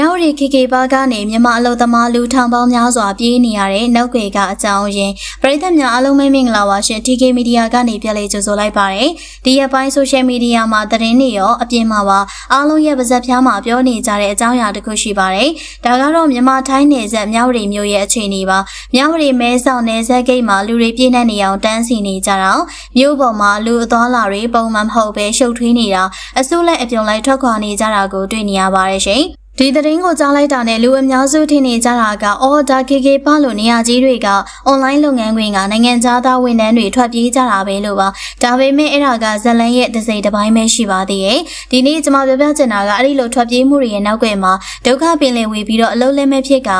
မြောက်ရီခေခေပါကနေမြန်မာအလုပ်သမားလူထောင်ပေါင်းများစွာပြေးနေရတဲ့နောက်ွယ်ကအကြောင်းရင်းပရိသတ်များအားလုံးပဲမင်္ဂလာပါရှင် TK Media ကနေပြန်လည်ကြိုဆိုလိုက်ပါတယ်ဒီရက်ပိုင်း social media မှာသတင်းတွေရောအပြင်မှာပါအားလုံးရဲ့ပါဇက်ဖျားမှာပြောနေကြတဲ့အကြောင်းအရာတစ်ခုရှိပါတယ်ဒါကတော့မြန်မာထိုင်းနယ်စပ်မြောက်ရီမြို့ရဲ့အခြေအနေပါမြောက်ရီမဲဆောက်နယ်စပ်ဂိတ်မှာလူတွေပြည့်နှက်နေအောင်တန်းစီနေကြတာမြို့ပေါ်မှာလူအသွားလာတွေပုံမှန်မဟုတ်ပဲရှုပ်ထွေးနေတာအစိုးလိုက်အပြုံလိုက်ထွက်ခွာနေကြတာကိုတွေ့နေရပါတယ်ရှင် ဒီသတင်းကိုကြားလိုက်တာနဲ့လူအများစုထင်နေကြတာကအော်ဒါ KK ပါလို့နေရာကြီးတွေကအွန်လိုင်းလုပ်ငန်းခွင်ကနိုင်ငံသားသားဝန်ထမ်းတွေထွက်ပြေးကြတာပဲလို့ပါဒါပေမဲ့အဲ့ဒါကဇလန်ရဲ့တစ်စိတ်တစ်ပိုင်းပဲရှိပါသေးရဲ့ဒီနေ့ကျွန်မပြောပြချင်တာကအဲ့ဒီလိုထွက်ပြေးမှုတွေရဲ့နောက်ွယ်မှာဒုက္ခပင်လယ်ဝေပြီးတော့အလုံးလဲမဲ့ဖြစ်က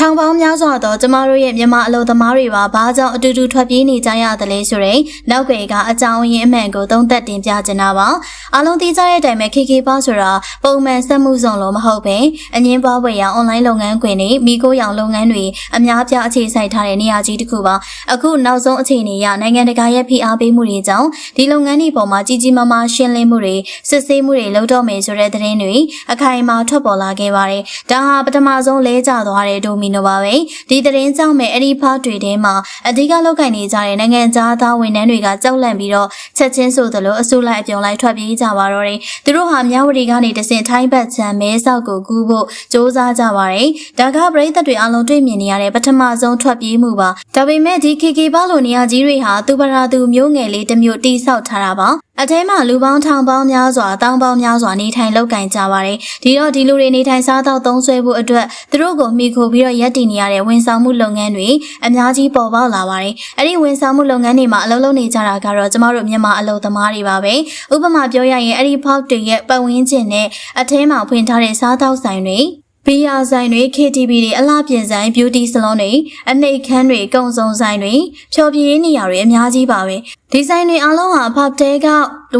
ထောင်ပေါင်းများစွာသောကျမတို့ရဲ့မြန်မာအလုပ်သမားတွေပါဘာကြောင့်အတူတူထွက်ပြေးနေကြရတယ်လဲဆိုရင်နောက်ွယ်ကအကြောင်းရင်းအမှန်ကိုသုံးသပ်တင်ပြချင်တာပါအားလုံးသိကြတဲ့အတိုင်းပဲ KK ပါဆိုတာပုံမှန်စက်မှုစုံလို့မဟုတ်ပဲအငင်းပွားပွဲရအွန်လိုင်းလုပ်ငန်းခွင်တွေမိခိုးရောင်လုပ်ငန်းတွေအများပြားအခြေစိုက်ထားတဲ့နေရာကြီးတစ်ခုပါအခုနောက်ဆုံးအခြေအနေအရနိုင်ငံတကာရဲ့ဖိအားပေးမှုတွေကြောင့်ဒီလုပ်ငန်းတွေပေါ်မှာကြီးကြီးမားမားရှင်းလင်းမှုတွေစစ်ဆေးမှုတွေလုပ်တော့မယ်ဆိုတဲ့သတင်းတွေအခိုင်အမာထွက်ပေါ်လာခဲ့ပါတယ်ဒါဟာပထမဆုံးလဲကျသွားတဲ့ဒိုမီနိုပါပဲဒီသတင်းကြောင့်ပဲအဲ့ဒီဖားတွေထဲမှာအဓိကလောက်ကင်နေကြတဲ့နိုင်ငံသားသားဝန်ထမ်းတွေကကြောက်လန့်ပြီးတော့ချက်ချင်းဆိုသလိုအဆူလိုက်အပြုံလိုက်ထွက်ပြေးကြပါတော့တယ်သူတို့ဟာမြဝတီကနေတဆင့်ထိုင်းဘက်ခြမ်းမဲဆောက်ကိုကူးဖို့စ조사ကြပါတယ်ဒါကပရိသတ်တွေအလုံးတွေ့မြင်နေရတဲ့ပထမဆုံးထွက်ပြေးမှုပါဒါပေမဲ့ဒီ KK ပါလိုနေရာကြီးတွေဟာသူပရာသူမျိုးငယ်လေးတစ်မျိုးတိဆောက်ထားတာပါ အထဲမှာလူပေါင်းထောင်ပေါင်းများစွာတောင်းပေါင်းများစွာနေထိုင်လောက်ကင်ကြပါတယ်ဒီတော့ဒီလူတွေနေထိုင်စားသောက်သုံးဆွဲဖို့အတွက်သူတို့ကိုမိခိုပြီးတော့ရက်တည်နေရတဲ့ဝန်ဆောင်မှုလုပ်ငန်းတွေအများကြီးပေါ်ပေါက်လာပါတယ်အဲ့ဒီဝန်ဆောင်မှုလုပ်ငန်းတွေမှာအလုပ်လုပ်နေကြတာကတော့ကျမတို့မြန်မာအလုပ်သမားတွေပါပဲဥပမာပြောရရင်အဲ့ဒီဖောက်တွေရဲ့ပတ်ဝန်းကျင်နဲ့အထဲမှာဖွင့်ထားတဲ့စားသောက်ဆိုင်တွေ ဘီယာဆိုင်တွေ KTV တွေအလှပြင်ဆိုင် beauty salon တွေအနှိတ်ခမ်းတွေကုံစုံဆိုင်တွေဖျော်ဖြေရေးနေရာတွေအများကြီးပါပဲဒီဇိုင်းတွေအလုံးဟာဖပ်တဲက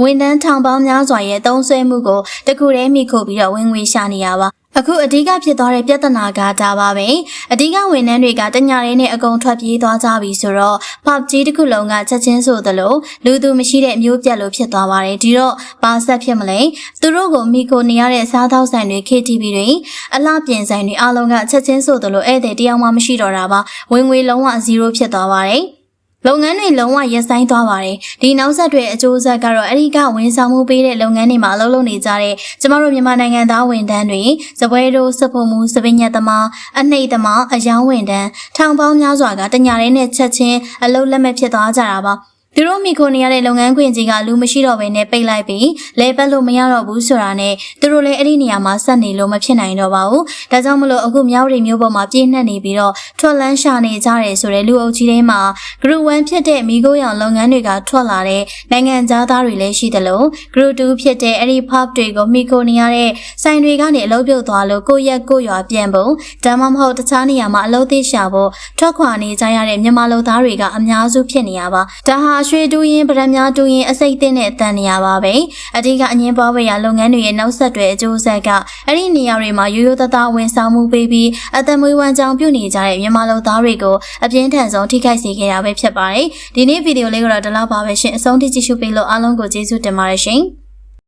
ဝန်တန်းထောင်ပေါင်းများစွာရဲ့သုံးဆွဲမှုကိုတခုတည်းမိခိုပြီးတော့ဝင်ငွေရှာနေရပါ အခုအဓိကဖြစ်သွားတဲ့ပြဿနာကဒါပါပဲအဓိကဝန်ထမ်းတွေကတညာရင်းနဲ့အကုန်ထွက်ပြေးသွားကြပြီဆိုတော့ပပ်ကြီးတစ်ခုလုံးကချက်ချင်းဆိုသလိုလူသူမရှိတဲ့မျိုးပြက်လို့ဖြစ်သွားပါတယ်ဒီတော့ဘာဆက်ဖြစ်မလဲသူတို့ကိုမိခိုနေရတဲ့စားသောက်ဆိုင်တွေ KTV တွေအလှပြင်ဆိုင်တွေအားလုံးကချက်ချင်းဆိုသလိုဧည့်သည်တယောက်မှမရှိတော့တာပါဝင်ငွေလုံးဝ0ဖြစ်သွားပါတယ် လုပ်ငန်းတွေလုံးဝရပ်ဆိုင်းသွားပါတယ်ဒီနောက်ဆက်တွဲအကျိုးဆက်ကတော့အရိကဝန်ဆောင်မှုပေးတဲ့လုပ်ငန်းတွေမှာအလုပ်လုပ်နေကြတဲ့ကျမတို့မြန်မာနိုင်ငံသားဝန်ထမ်းတွေစပွဲတို့စဖို့မှုစပင်းညက်သမားအနှိတ်သမားအယောင်းဝန်ထမ်းထောင်ပေါင်းများစွာကတညာရဲနဲ့ချက်ချင်းအလုပ်လက်မဲ့ဖြစ်သွားကြတာပါ သူတို့မိခိုနေရတဲ့လုပ်ငန်းခွင်ကြီးကလူမရှိတော့ဘဲနဲ့ပိတ်လိုက်ပြီးလဲပတ်လို့မရတော့ဘူးဆိုတာနဲ့သူတို့လည်းအဲ့ဒီနေရာမှာဆက်နေလို့မဖြစ်နိုင်တော့ပါဘူး။ဒါကြောင့်မလို့အခုမြောက်ရီမျိုးပေါ်မှာပြည့်နှက်နေပြီးတော့ထွက်လန်းရှာနေကြတယ်ဆိုတဲ့လူအုပ်ကြီးထဲမှာ group 1ဖြစ်တဲ့မိခိုးရောင်လုပ်ငန်းတွေကထွက်လာတဲ့နိုင်ငံသားတွေလည်းရှိတယ်လို့ group 2ဖြစ်တဲ့အဲ့ဒီ pub တွေကိုမိခိုနေရတဲ့ဆိုင်တွေကနေအလုပ်ပြုတ်သွားလို့ကိုရက်ကိုရွာပြန်ပုံဒါမှမဟုတ်တခြားနေရာမှာအလုပ်သိရှာဖို့ထွက်ခွာနေကြရတဲ့မြန်မာလူသားတွေကအများစုဖြစ်နေရပါဒါဟာရွှေတူရင်ဗရမများတူရင်အစိတ်အသင့်နဲ့တန်နေရပါပဲအဓိကအငင်းပွားဝေရလုပ်ငန်းတွေရဲ့နောက်ဆက်တွဲအကျိုးဆက်ကအဲ့ဒီနေရာတွေမှာရိုးရိုးသားသားဝန်ဆောင်မှုပေးပြီးအသက်မွေးဝမ်းကြောင်းပြုနေကြတဲ့မြန်မာလူသားတွေကိုအပြင်းထန်ဆုံးထိခိုက်စေခဲ့တာပဲဖြစ်ပါတယ်ဒီနေ့ဗီဒီယိုလေးကတော့ဒီလောက်ပါပဲရှင်အဆုံးထိကြည့်ရှုပေးလို့အားလုံးကိုကျေးဇူးတင်ပါတယ်ရှင်